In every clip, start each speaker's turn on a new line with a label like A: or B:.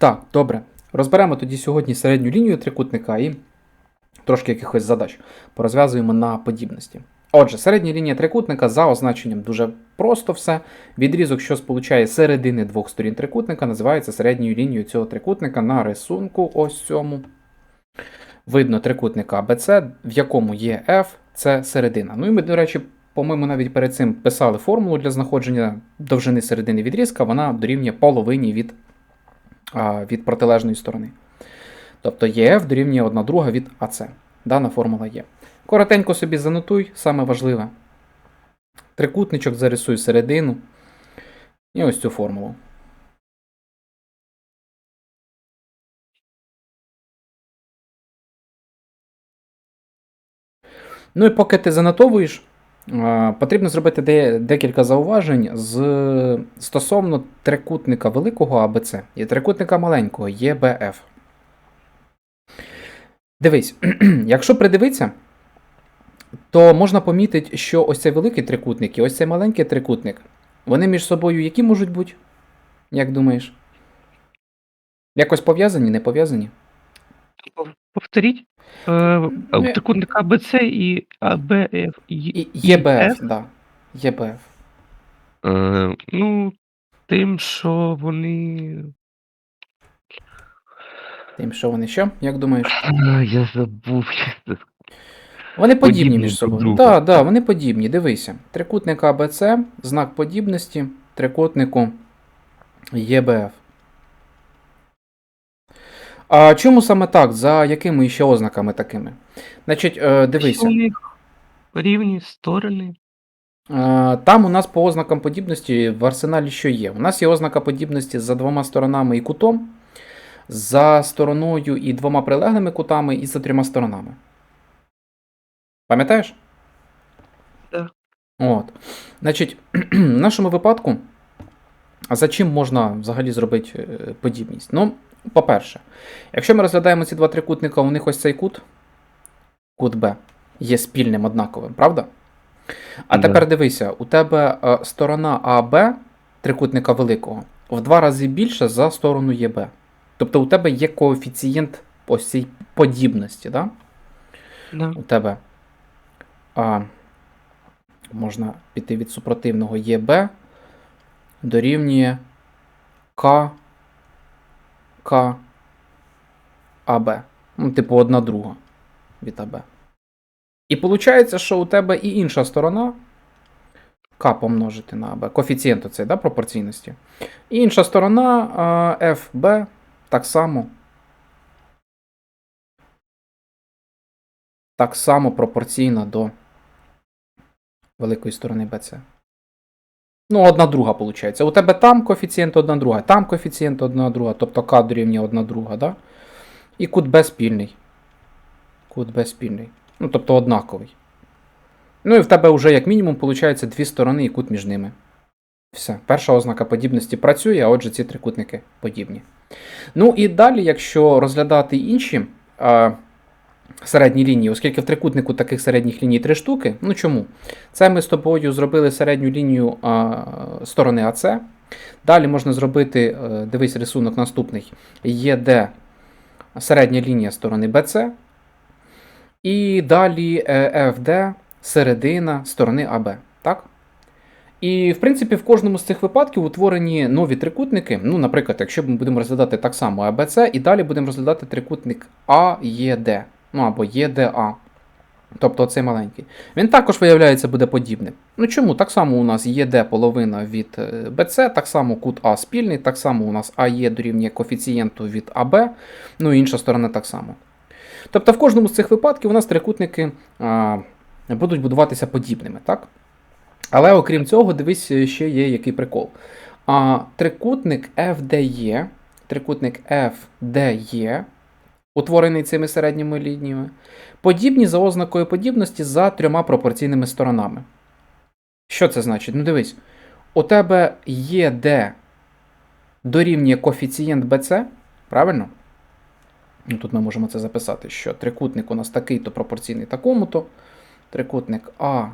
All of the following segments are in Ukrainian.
A: Так, добре. Розберемо тоді сьогодні середню лінію трикутника і трошки якихось задач порозв'язуємо на подібності. Отже, середня лінія трикутника за означенням дуже просто все. Відрізок, що сполучає середини двох сторін трикутника, називається середньою лінією цього трикутника на рисунку ось цьому. Видно трикутника ABC, в якому є F, це середина. Ну і ми, до речі, по-моєму, навіть перед цим писали формулу для знаходження довжини середини відрізка, вона дорівнює половині від, від протилежної сторони. Тобто ЄФ дорівнює 1 друга від АС. Дана формула є. Коротенько собі занотуй, саме важливе. Трикутничок зарисуй середину. І ось цю формулу. Ну і поки ти занотовуєш, потрібно зробити декілька зауважень з, стосовно трикутника великого АБЦ і трикутника маленького ЄБФ. Дивись, якщо придивитися, то можна помітити, що ось цей великий трикутник і ось цей маленький трикутник, вони між собою які можуть бути? Як думаєш? Якось пов'язані, не пов'язані?
B: Повторіть. Е,
A: Ну,
B: Трикутник АБЦ і АБФ.
A: ЄБФ, да. ЄБФ.
B: Е, ну, тим, що вони.
A: Тим, що вони що? Як думаєш?
B: А, я забув.
A: Вони подібні,
B: Подібні
A: між собою.
B: другу.
A: Так, да, вони подібні. Дивися. Трикутник АБЦ, знак подібності трикутнику ЄБФ. А чому саме так? За якими ще ознаками такими? Значить, е,
B: Що
A: дивися.
B: у них рівні сторони.
A: Е, Там у нас по ознакам подібності в арсеналі що є? У нас є ознака подібності за двома сторонами і кутом, за стороною і двома прилеглими кутами, і за трьома сторонами. Пам'ятаєш?
B: Так.
A: От. Значить, в нашому випадку, а за чим можна взагалі зробити е, подібність? Ну, по-перше, якщо ми розглядаємо ці два трикутника, у них ось цей кут, кут Б, є спільним однаковим, правда? А
B: Да.
A: тепер дивися, у тебе е, сторона АБ трикутника великого в два рази більша за сторону ЄБ. Тобто у тебе є коефіцієнт ось цієї подібності, да?
B: Да.
A: у тебе а, можна піти від супротивного ЄБ дорівнює К, К, АБ. Ну, типу, одна друга від АБ. І виходить, що у тебе і інша сторона К помножити на АБ. Коефіцієнт оцей, да, пропорційності. І інша сторона FB так само. Так само пропорційна до великої сторони BC. Ну, одна друга, виходить. У тебе там коефіцієнт одна друга, там коефіцієнт одна друга, тобто К дорівнює одна друга, да? І кут Б спільний. Кут Б спільний. Ну, тобто однаковий. Ну і в тебе вже, як мінімум, виходить дві сторони і кут між ними. Все. Перша ознака подібності працює, а отже, ці трикутники подібні. Ну і далі, якщо розглядати інші середні лінії, оскільки в трикутнику таких середніх ліній три штуки. Ну чому? Це ми з тобою зробили середню лінію а, сторони АЦ. Далі можна зробити, е, дивись, рисунок наступний. ЄД середня лінія сторони BC. І далі е, FD середина сторони АБ. Так? І, в принципі, в кожному з цих випадків утворені нові трикутники. Ну, наприклад, якщо ми будемо розглядати так само АБЦ, і далі будемо розглядати трикутник АЄД, ну або ЄДА. Тобто цей маленький. Він також, виявляється, буде подібним. Ну чому? Так само у нас ЄД половина від е, БЦ, так само кут А спільний, так само у нас АЄ дорівнює коефіцієнту від АБ, ну і інша сторона так само. Тобто в кожному з цих випадків у нас трикутники а, будуть будуватися подібними, так? Але окрім цього, дивись, ще є який прикол. А, трикутник FDE, трикутник FDE, утворений цими середніми лініями, подібні за ознакою подібності за трьома пропорційними сторонами. Що це значить? Ну дивись, у тебе ЄД дорівнює коефіцієнт BC, правильно? Ну, Тут ми можемо це записати, що трикутник у нас такий-то пропорційний такому-то. Трикутник А,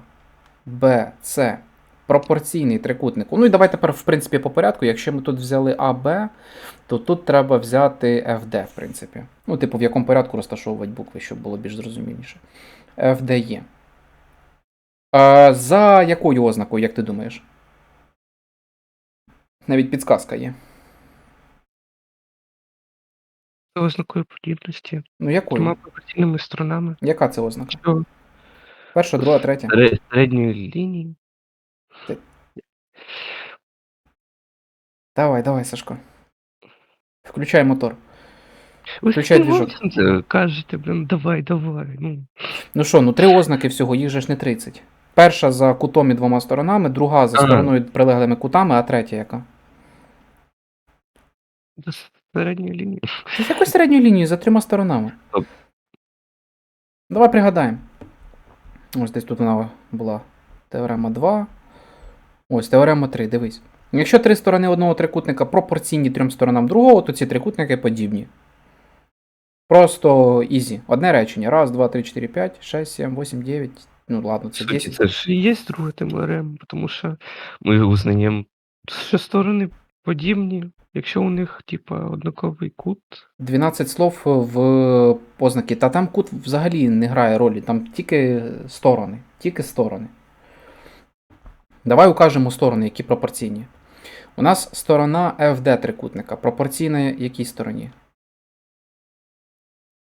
A: Б, С пропорційний трикутник. Ну і давай тепер, в принципі, по порядку. Якщо ми тут взяли АБ, то тут треба взяти FD, в принципі. Ну, типу, в якому порядку розташовувати букви, щоб було більш зрозуміліше. FD є. А, за якою ознакою, як ти думаєш? Навіть підсказка є.
B: Це ознакою подібності.
A: Ну,
B: Трьома
A: якою?
B: пропорційними сторонами.
A: Яка це ознака?
B: Що
A: Перша, друга, третя.
B: серед- середньої лінії.
A: Давай, давай, Сашко. Включай мотор. Включай
B: ж
A: двіжок.
B: кажете, блин, давай, давай. Ну,
A: Ну що, ну три ознаки всього, їх же ж не 30. Перша за кутом і двома сторонами, друга за
B: Ага.
A: стороною прилеглими кутами, а третя яка?
B: до середньої лінії.
A: З якої середньої лінії за трьома сторонами? Давай пригадаємо. Ось десь тут вона була. Теорема 2. Ось теорема 3, дивись. Якщо три сторони одного трикутника пропорційні трьом сторонам другого, то ці трикутники подібні. Просто ізі. Одне речення. Раз, два, три, чотири, п'ять, шесть, сім, вісім, дев'ять. Ну ладно, це
B: Суті,
A: 10.
B: це ж і є друге ТМРМ, тому що ми узнаємо, що сторони подібні, якщо у них, типа, однаковий кут.
A: 12 слов в познаки. Та там кут взагалі не грає ролі, там тільки сторони. Тільки сторони. Давай укажемо сторони, які пропорційні. У нас сторона FD трикутника. Пропорційна якій стороні?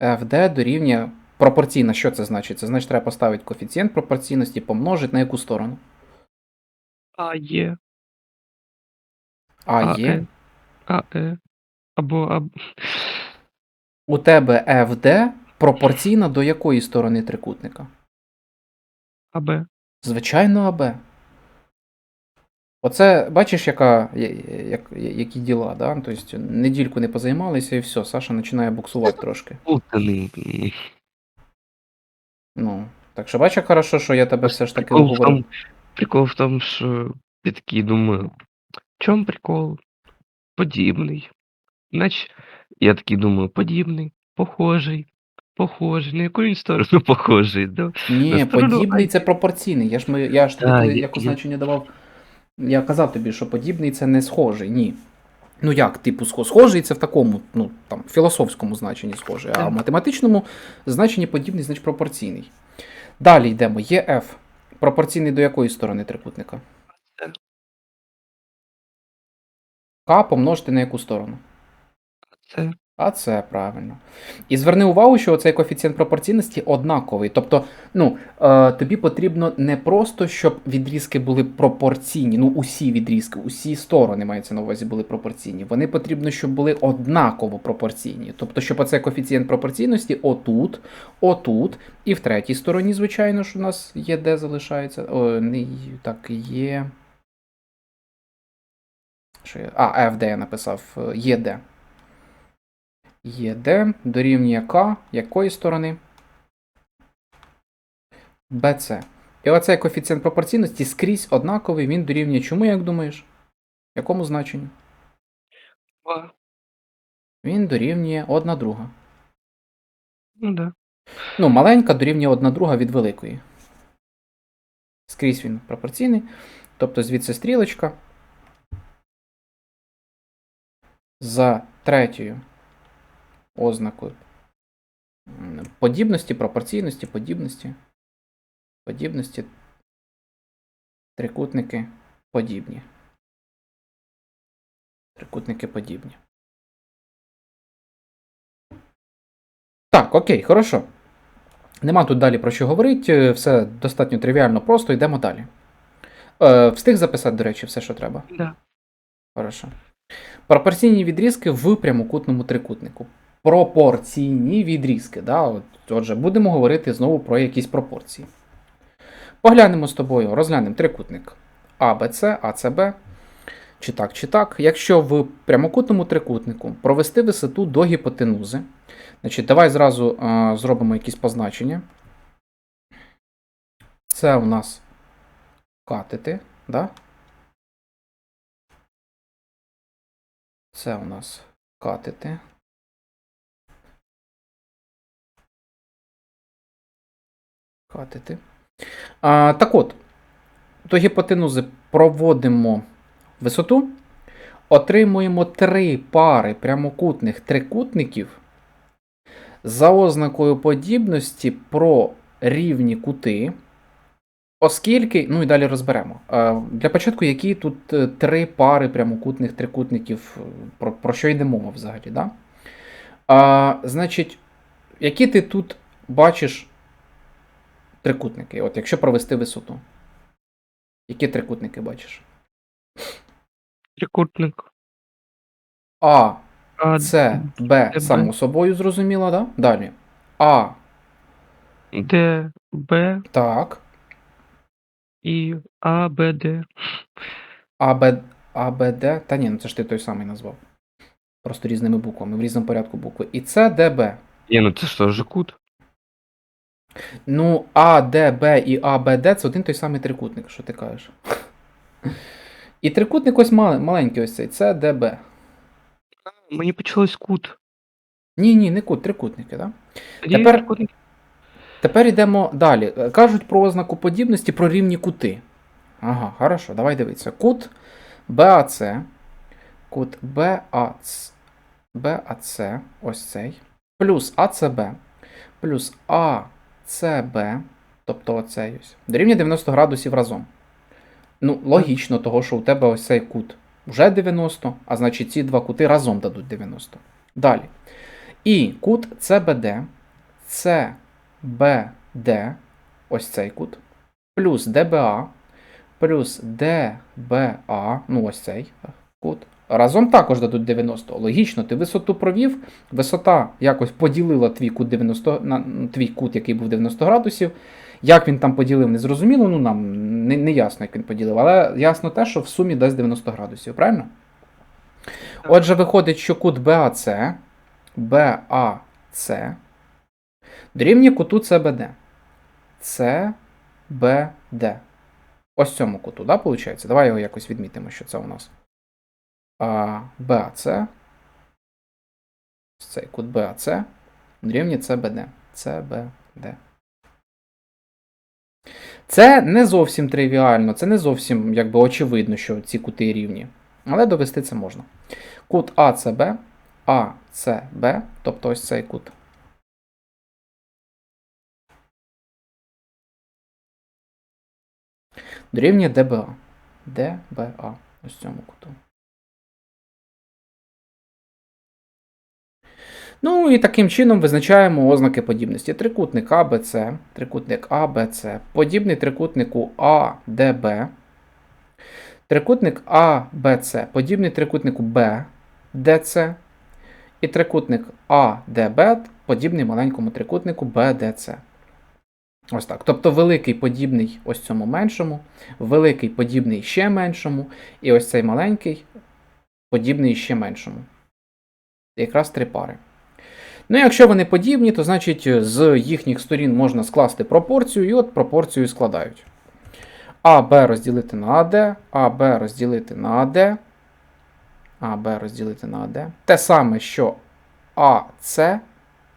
A: FD дорівнює пропорційна. Що це значить? Це значить, треба поставити коефіцієнт пропорційності, помножити на яку сторону?
B: А є.
A: А є.
B: А Е. Або аб...
A: У тебе FD пропорційна до якої сторони трикутника?
B: АБ.
A: Звичайно, АБ. Оце, бачиш, яка, як, які діла, да? Тобто недільку не позаймалися і все, Саша починає буксувати трошки.
B: Путаний.
A: Ну, так що бачиш, як хорошо, що я тебе все ж таки
B: Прикол в, тому, прикол в тому, що я такий думаю, в чому прикол? Подібний. Значить, я такий думаю, подібний, похожий, похожий. На яку він сторону похожий? Да?
A: Ні, подібний це пропорційний. Я ж, ми, я ж тобі
B: є-
A: як
B: є.
A: означення давав. Я казав тобі, що подібний це не схожий, ні. Ну як, типу, схожий це в такому, ну там, філософському значенні схожий, а в математичному значенні подібний, значить пропорційний. Далі йдемо. Є F. Пропорційний до якої сторони трикутника? К помножити на яку сторону?
B: Це
A: А це правильно. І зверни увагу, що цей коефіцієнт пропорційності однаковий. Тобто, ну, е, тобі потрібно не просто, щоб відрізки були пропорційні, ну, усі відрізки, усі сторони мається на увазі були пропорційні. Вони потрібно, щоб були однаково пропорційні. Тобто, щоб оцей коефіцієнт пропорційності отут, отут, і в третій стороні, звичайно ж, у нас є де залишається. О, не так, є. А, FD я написав. е, Є де. ЄД дорівнює К якої сторони? БЦ. І оцей коефіцієнт пропорційності скрізь однаковий, він дорівнює чому, як думаєш? Якому значенню?
B: два.
A: Він дорівнює 1 друга.
B: Ну да.
A: Ну, маленька дорівнює 1 друга від великої. Скрізь він пропорційний. Тобто звідси стрілочка. За третьою ознакою м, подібності, пропорційності, подібності. Подібності. Трикутники подібні. Трикутники подібні. Так, окей, хорошо. Нема тут далі про що говорити, все достатньо тривіально просто, йдемо далі. Е, встиг записати, до речі, все, що треба.
B: Да.
A: Хорошо. Пропорційні відрізки в прямокутному трикутнику. Пропорційні відрізки. Да? От, отже, будемо говорити знову про якісь пропорції. Поглянемо з тобою, розглянемо трикутник АБЦ, АЦБ. Чи так, чи так. Якщо в прямокутному трикутнику провести висоту до гіпотенузи, значить, давай зразу е, зробимо якісь позначення. Це у нас катети, да? Це у нас катети. Катети. А, так от, До гіпотенузи проводимо висоту, отримуємо три пари прямокутних трикутників за ознакою подібності про рівні кути. Оскільки, ну і далі розберемо. Для початку, які тут е, три пари прямокутних трикутників, е, про, про що йде мова взагалі, да? А, значить, які ти тут бачиш трикутники? От якщо провести висоту. Які трикутники бачиш?
B: Трикутник.
A: А,
B: А,
A: С, Б,
B: Б.
A: само собою зрозуміло, да? Далі. А,
B: Д, Б
A: так.
B: і А, Б, Д.
A: А, Б, А, Б, Д. Та ні, ну це ж ти той самий назвав. Просто різними буквами, в різному порядку букви. І С, Д, Б.
B: Ні, ну це ж теж кут.
A: Ну, А, Д, Б і А, Б, Д це один той самий трикутник, що ти кажеш. І трикутник ось мал- маленький ось цей. С, Д, Б.
B: Мені почалось кут.
A: Ні, ні, не кут, трикутники, так? Да? Тепер-
B: трикутник.
A: Тепер йдемо далі. Е, Кажуть про ознаку подібності про рівні кути. Ага, хорошо, давай дивитися. Кут БАЦ. Кут БАЦ. БАЦ, ось цей. Плюс АЦБ. Плюс АЦБ. Тобто оцей ось. Дорівнює 90 градусів разом. Ну, логічно, того, що у тебе ось цей кут вже 90, а значить ці два кути разом дадуть 90. Далі. І кут CBD. Це BD, ось цей кут, плюс DBA, плюс DBA, ну ось цей кут. Разом також дадуть 90. Логічно, ти висоту провів, висота якось поділила твій кут 90, на твій кут, який був 90 градусів. Як він там поділив, не зрозуміло, ну нам не, не ясно, як він поділив, але ясно те, що в сумі дасть 90 градусів, правильно? Отже, виходить, що кут BAC, BAC дорівнює куту CBD. CBD. Ось цьому куту, да, виходить? Давай його якось відмітимо, що це у нас. BAC. Цей кут BAC дорівнює CBD. CBD. Це не зовсім тривіально, це не зовсім якби очевидно, що ці кути рівні. Але довести це можна. Кут АЦБ, АЦБ, тобто ось цей кут. Дорівнює ДБА. ДБА. Ось цьому куту. Ну і таким чином визначаємо ознаки подібності. Трикутник АБЦ, трикутник АБЦ, подібний трикутнику АДБ, трикутник АБЦ, подібний трикутнику БДЦ, і трикутник АДБ, подібний маленькому трикутнику БДЦ. Ось так. Тобто великий подібний ось цьому меншому, великий подібний ще меншому, і ось цей маленький подібний ще меншому. Якраз три пари. Ну, якщо вони подібні, то значить з їхніх сторін можна скласти пропорцію, і от пропорцію складають. АБ розділити на АД, АБ розділити на АД, АБ розділити на АД. Те саме, що АС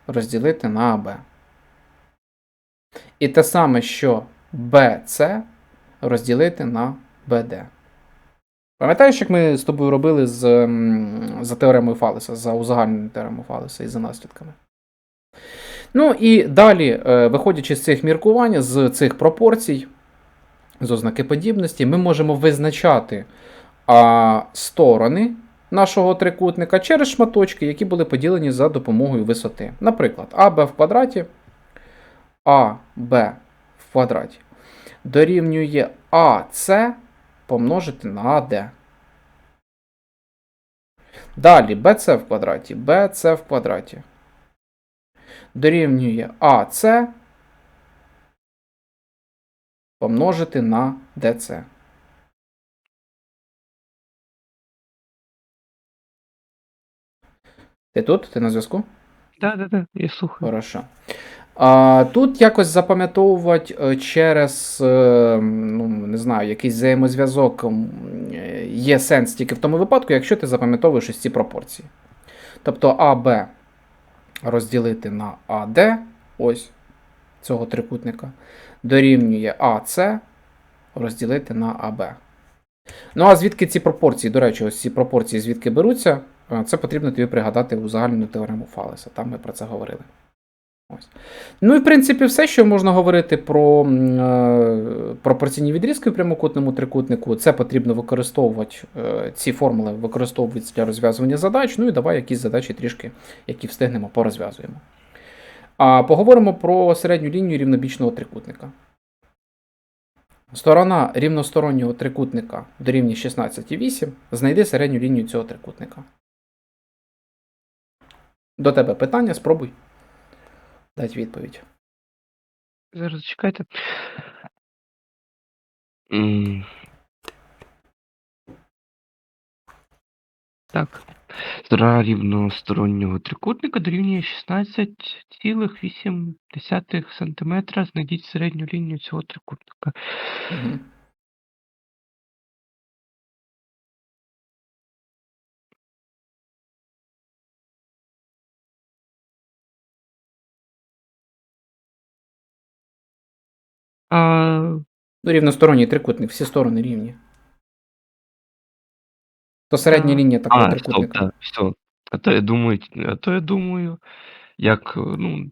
A: розділити на АБ. І те саме, що BC розділити на BD. Пам'ятаєш, як ми з тобою робили з, за теоремою Фалеса, за узагальненою теоремою Фалеса і за наслідками? Ну і далі, е, виходячи з цих міркувань, з цих пропорцій, з ознаки подібності, ми можемо визначати а, сторони нашого трикутника через шматочки, які були поділені за допомогою висоти. Наприклад, АБ в квадраті, АБ в квадраті дорівнює АС помножити на АД. Далі BC в квадраті, BC в квадраті. Дорівнює АС помножити на DC. Ти тут? Ти на зв'язку?
B: Да, да, да, я слухаю.
A: Хорошо. Тут якось запам'ятовувати е, через, е, ну, не знаю, якийсь взаємозв'язок е, є сенс тільки в тому випадку, якщо ти запам'ятовуєш ось ці пропорції. Тобто АБ розділити на АД, ось цього трикутника, дорівнює АС розділити на АБ. Ну а звідки ці пропорції? До речі, ось ці пропорції звідки беруться, це потрібно тобі пригадати узагальнену теорему Фалеса. Там ми про це говорили. Ну і в принципі все, що можна говорити про е, пропорційні відрізки в прямокутному трикутнику, це потрібно використовувати е, ці формули використовуються для розв'язування задач. Ну і давай якісь задачі трішки, які встигнемо, порозв'язуємо. А поговоримо про середню лінію рівнобічного трикутника. Сторона рівностороннього трикутника дорівнює 16,8. Знайди середню лінію цього трикутника. До тебе питання, спробуй. Дать відповідь.
B: Зараз чекайте. М. Так. Сторона рівностороннього трикутника дорівнює 16,8 см. Знайдіть середню лінію цього трикутника.
A: Угу.
B: А,
A: Ну, рівносторонній трикутник, всі сторони рівні. То середня лінія такого
B: а, стоп,
A: трикутника.
B: да, все. А то я думаю, а то я думаю, як, ну,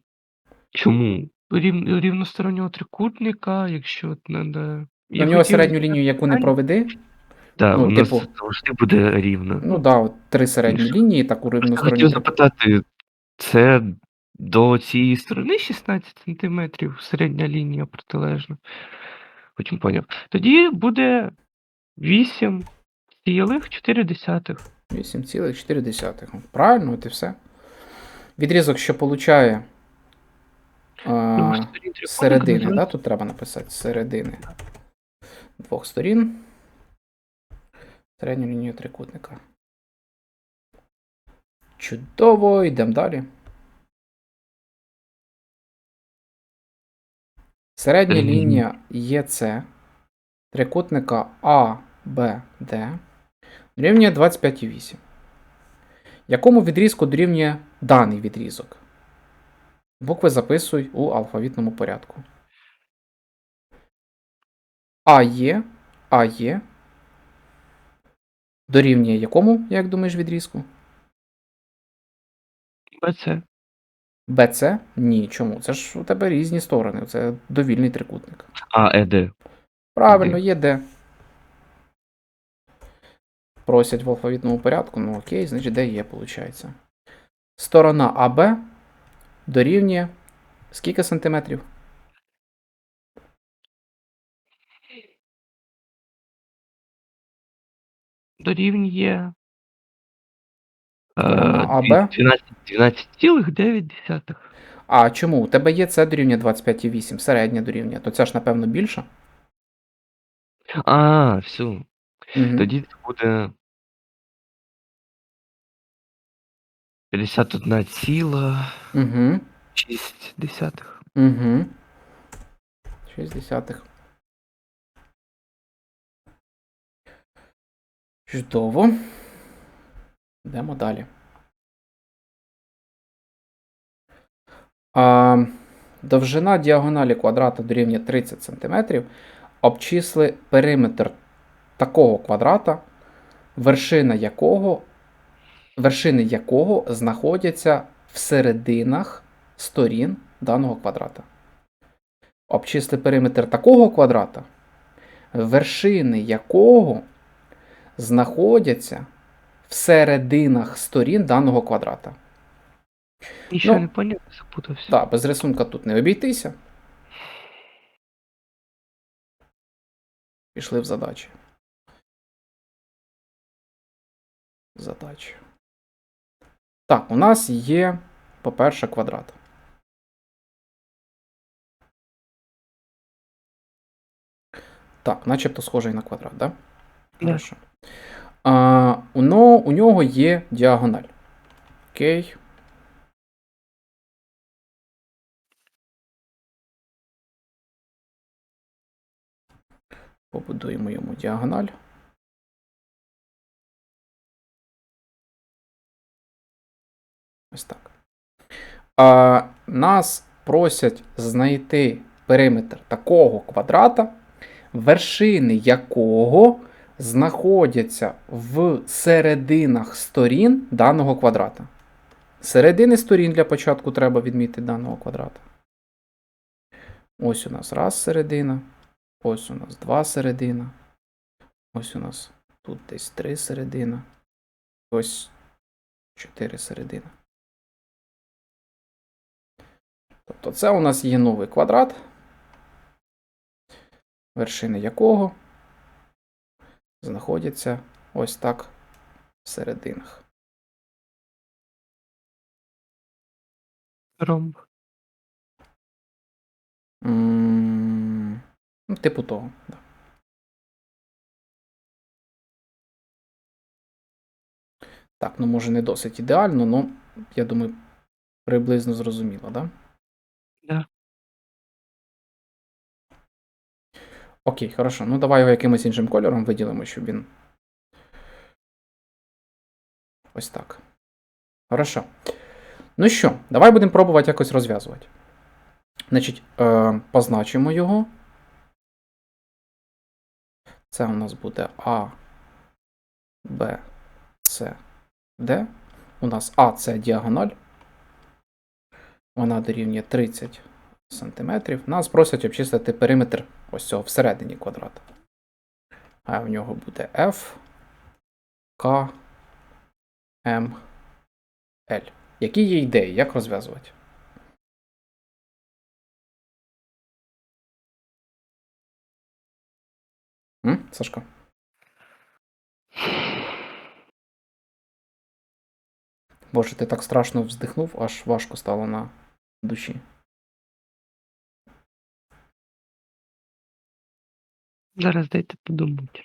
B: чому рів, рівностороннього трикутника, якщо.
A: У
B: Я
A: нього
B: хотів-
A: середню лінію, яку не проведи.
B: Да,
A: ну,
B: у нас
A: типу-
B: завжди буде рівно.
A: Ну да, от три середні лінії, таку
B: Я
A: рівносторонню
B: хотів запитати, це до цієї сторони 16 см середня лінія протилежна. Потім поняв. Тоді буде 8,4.
A: 8,4. Правильно, от і все. Відрізок, що получає а, середини, да? тут треба написати середини двох сторін. Середню лінію трикутника. Чудово, йдемо далі. Середня
B: Мгм.
A: лінія ЄЦ трикутника ABD дорівнює 25,8. Якому відрізку дорівнює даний відрізок? Букви записуй у алфавітному порядку. АЄ, АЄ дорівнює якому, як думаєш, відрізку?
B: БЦ.
A: БЦ? Ні, чому? Це ж у тебе різні сторони. Це довільний трикутник.
B: А, ЕД.
A: Правильно, є. Просять в алфавітному порядку. Ну окей, значить, де є, виходить. Сторона АБ дорівнює скільки сантиметрів?
B: Дорівнює. Е,
A: Сторона АБ?
B: 12 12,9.
A: А чому? У тебе є це дорівнює 25,8, середня дорівнює, то це ж, напевно, більше.
B: А, все.
A: Угу.
B: Тоді це буде 51,6.
A: Угу. Угу. 6 десятих. Чудово. Йдемо далі. А, довжина діагоналі квадрата дорівнює 30 см. Обчисли периметр такого квадрата, вершина якого, вершини якого знаходяться в серединах сторін даного квадрата. Обчисли периметр такого квадрата, вершини якого знаходяться в серединах сторін даного квадрата.
B: Нічого
A: Ну,
B: не поняв, запутався.
A: Так, без рисунка тут не обійтися. Пішли в задачі. Задачі. Так, у нас є, по-перше, квадрат. Так, начебто схожий на квадрат, да?
B: Да.
A: Хорошо. А, у, у нього є діагональ. Окей. Побудуємо йому діагональ. Ось так. А, нас просять знайти периметр такого квадрата, вершини якого знаходяться в серединах сторін даного квадрата. Середини сторін для початку треба відмітити даного квадрата. Ось у нас раз середина, ось у нас два середина, ось у нас тут десь три середина, ось чотири середина. Тобто це у нас є новий квадрат, вершини якого знаходяться ось так в серединах.
B: Ромб.
A: М, Ну, типу того. Да. Так, ну може не досить ідеально, ну я думаю, приблизно зрозуміло? Да. Окей, хорошо. Ну давай його якимось іншим кольором виділимо, щоб він. Ось так. Хорошо. Ну що, давай будемо пробувати якось розв'язувати. Значить, е, позначимо його. Це у нас буде А, Б, С, Д. У нас А це діагональ. Вона дорівнює 30 см. Нас просять обчислити периметр ось цього всередині квадрата. А в нього буде F, K, M, L. Які є ідеї, як розв'язувати? Сашко? Боже, ти так страшно вздихнув, аж важко стало на душі.
B: Зараз дайте подумати.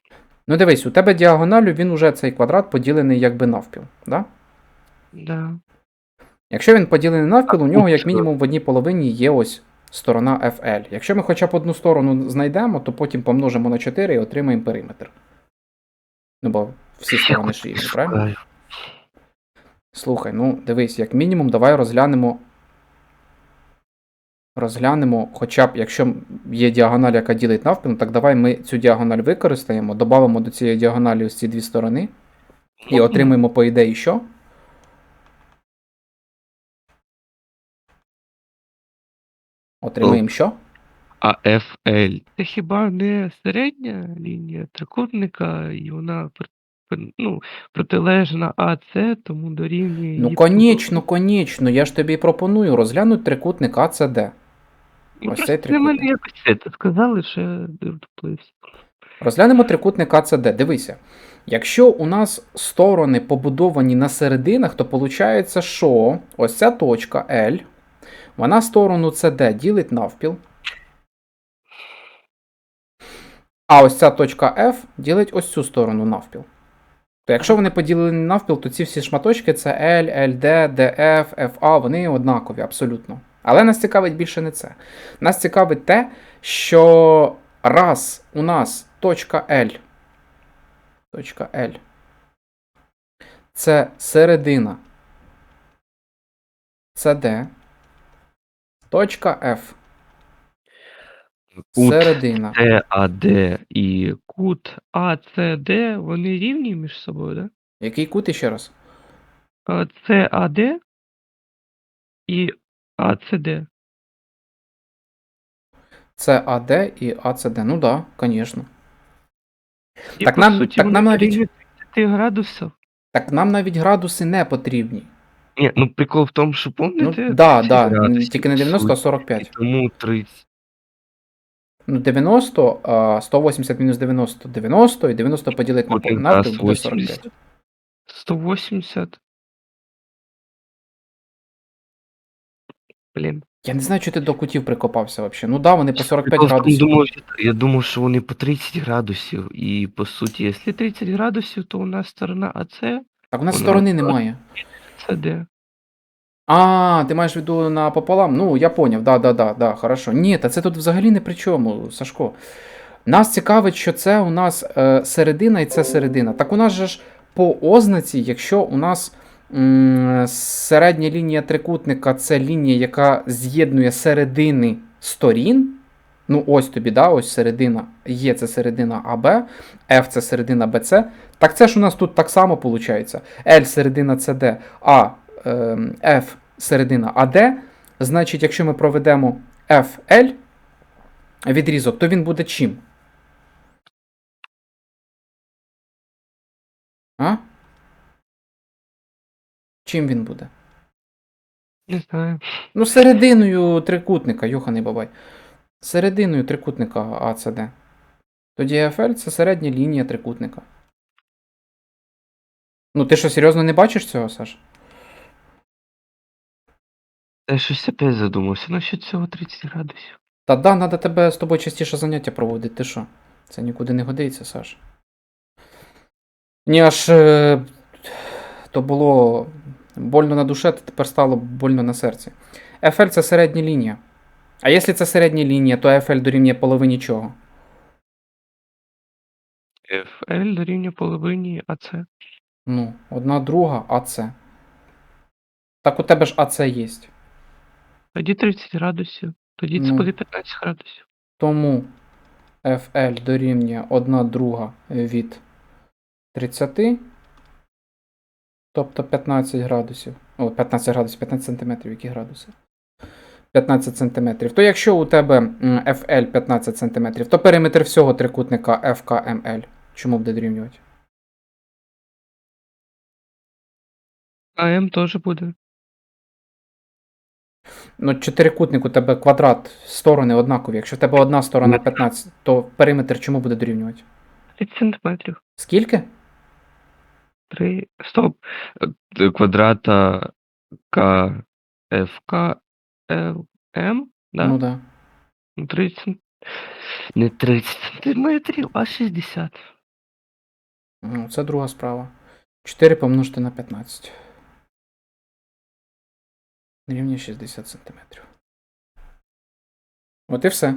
A: Ну дивись, у тебе діагоналю він уже цей квадрат поділений якби навпіл. Да?
B: Да.
A: Якщо він поділений навпіл, у нього як мінімум в одній половині є ось сторона FL. Якщо ми хоча б одну сторону знайдемо, то потім помножимо на 4 і отримаємо периметр. Ну, бо всі сторони ж рівні, правильно? Слухай, ну дивись, як мінімум, давай розглянемо. Розглянемо, хоча б, якщо є діагональ, яка ділить навпіл, так давай ми цю діагональ використаємо, додамо до цієї діагоналі ось ці дві сторони і отримаємо, по ідеї, що? Отримаємо що?
B: А FL це хіба не середня лінія трикутника, і вона ну, протилежна АЦ, тому дорівнює.
A: Ну,
B: її
A: конечно, конечно, я ж тобі пропоную розглянути трикутник АЦД. Ось цей
B: мене
A: трикутник.
B: якось це сказали, що я втуплився.
A: Розглянемо трикутник АЦД. Дивися. Якщо у нас сторони побудовані на серединах, то виходить, що ось ця точка L, вона сторону CD ділить навпіл. А ось ця точка F ділить ось цю сторону навпіл. То якщо вони поділені навпіл, то ці всі шматочки це L, LD, DF, FA, вони однакові абсолютно. Але нас цікавить більше не це. Нас цікавить те, що раз у нас точка L, точка L, це середина CD, точка F,
B: Кут
A: середина.
B: ТАД і кут АЦД, вони рівні між собою, да?
A: Який кут іще раз?
B: А, ЦАД і АЦД.
A: Це AD і ACD. Ну да, звісно.
B: І,
A: Так
B: по
A: нам-
B: суті,
A: так
B: вони
A: нам навіть-
B: рівні 30 градусів.
A: Так нам навіть градуси не потрібні.
B: Ні, ну прикол в тому, що
A: Ну,
B: помните?
A: да,
B: 30
A: да,
B: градусів,
A: тільки не
B: по
A: 90, а
B: суті,
A: 45.
B: і Тому 30.
A: Ну, 90, а 180 мінус 90 90, і 90 поділити на
B: Один
A: навпіл
B: раз
A: буде 45.
B: 80. 180. Блін.
A: Я не знаю, чи ти до кутів прикопався взагалі. Ну да, вони по 45
B: Прикол
A: градусів.
B: думаю, я думав, що вони по 30 градусів. І по суті, якщо 30 градусів, то у нас сторона АЦ,
A: Так у нас
B: воно
A: сторони немає.
B: це де?
A: А, ти маєш в виду напополам? Ну, я поняв, да, да, да, да, хорошо. Ні, та це тут взагалі не при чому, Сашко. Нас цікавить, що це у нас е, середина і це середина. Так у нас же ж по ознаці, якщо у нас середня лінія трикутника це лінія, яка з'єднує середини сторін, Ну, ось тобі, да, ось середина Є це середина АБ, F це середина БЦ. Так це ж у нас тут так само виходить. L середина CD, А ем, F середина АД. Значить, якщо ми проведемо FL відрізок, то він буде чим? А? Чим він буде?
B: Не знаю.
A: Ну, серединою трикутника, Йоханий Бабай. Серединою трикутника АЦД. Тоді FL це середня лінія трикутника. Ну, ти що, серйозно не бачиш цього, Саш?
B: Я щось опять задумався. Ну що цього 30 градусів.
A: Та да, треба тебе з тобою частіше заняття проводити, ти що? Це нікуди не годиться, Саш. Ні, аж е, то було больно на душе, то тепер стало больно на серці. FL це середня лінія. А якщо це середня лінія, то FL дорівнює половині чого?
B: FL дорівнює половині АЦ.
A: Ну, одна друга АЦ. Так у тебе ж АЦ є.
B: Тоді 30 градусів. Тоді це
A: Ну.
B: буде 15 градусів.
A: Тому FL дорівнює 1 друга від 30, тобто 15 градусів. О, 15 градусів, 15 сантиметрів, які градуси? 15 сантиметрів. То якщо у тебе FL 15 сантиметрів, то периметр всього трикутника FKML. Чому буде дорівнювати?
B: А М теж буде.
A: Ну, чотирикутник у тебе квадрат, сторони однакові. Якщо в тебе одна сторона 15, то периметр чому буде дорівнювати?
B: 30 сантиметрів.
A: Скільки?
B: 3. Стоп. Е, Квадрата К ФК Л М. Да?
A: Ну да.
B: Ну, 30. Не 30 сантиметрів, а 60.
A: Ну, це друга справа. 4 помножити на 15. Рівня 60 см. От і все.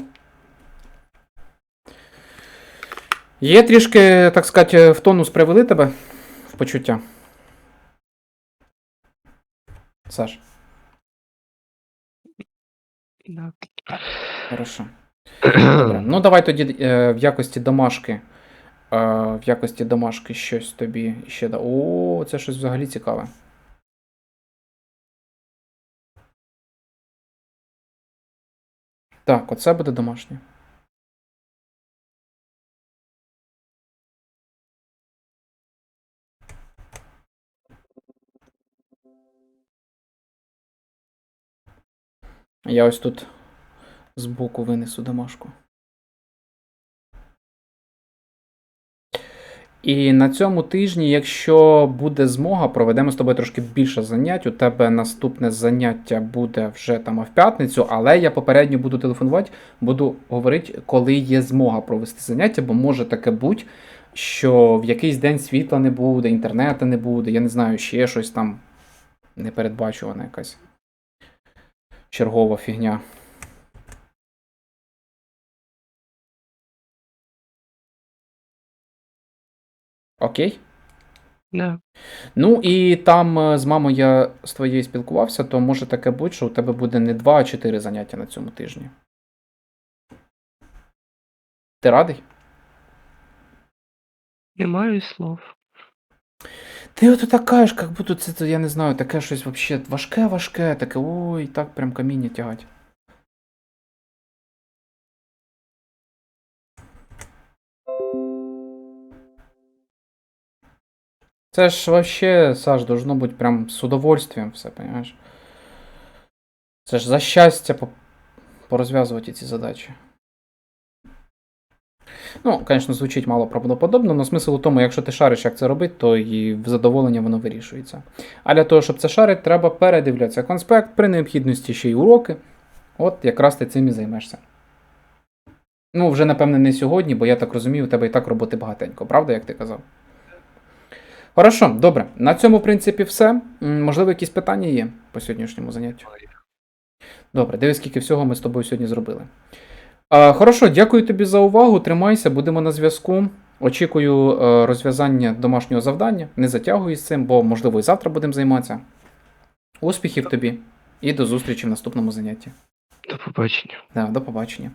A: Є трішки, так сказати, в тонус привели тебе почуття. Саш,
B: Да.
A: хорошо. Добре. Ну, давай тоді е, в якості домашки. Е, в якості домашки щось тобі ще да. О, це щось взагалі цікаве. Так, оце буде домашнє. Я ось тут збоку винесу домашку. І на цьому тижні, якщо буде змога, проведемо з тобою трошки більше занять. У тебе наступне заняття буде вже там в п'ятницю, але я попередньо буду телефонувати, буду говорити, коли є змога провести заняття, бо може таке бути, що в якийсь день світла не буде, інтернету не буде, я не знаю, ще щось там непередбачувана якась чергова фігня. Окей?
B: Да.
A: Ну і там е, з мамою я з твоєю спілкувався, то може таке бути, що у тебе буде не два, а чотири заняття на цьому тижні. Ти радий?
B: Не маю слов.
A: Ти от так кажеш, як будто це, я не знаю, таке щось вообще важке-важке, таке, ой, так прям каміння тягать. Це ж вообще, Саш, должно бути прям з удовольствием все, понимаешь? Це ж за щастя по- порозв'язувати ці задачі. Ну, звісно, звучить мало правдоподобно, але смисл у тому, якщо ти шариш, як це робити, то і в задоволення воно вирішується. А для того, щоб це шарити, треба передивлятися конспект, при необхідності ще й уроки. От якраз ти цим і займешся. Ну, вже, напевне, не сьогодні, бо я так розумію, у тебе і так роботи багатенько, правда, як ти казав? Хорошо, добре. На цьому, в принципі, все. Можливо, якісь питання є по сьогоднішньому заняттю? Добре, дивись, скільки всього ми з тобою сьогодні зробили. А, хорошо, дякую тобі за увагу. Тримайся, будемо на зв'язку. Очікую е, розв'язання домашнього завдання. Не затягуй з цим, бо, можливо, і завтра будемо займатися. Успіхів тобі і до зустрічі в наступному занятті.
B: До побачення.
A: Да, до побачення.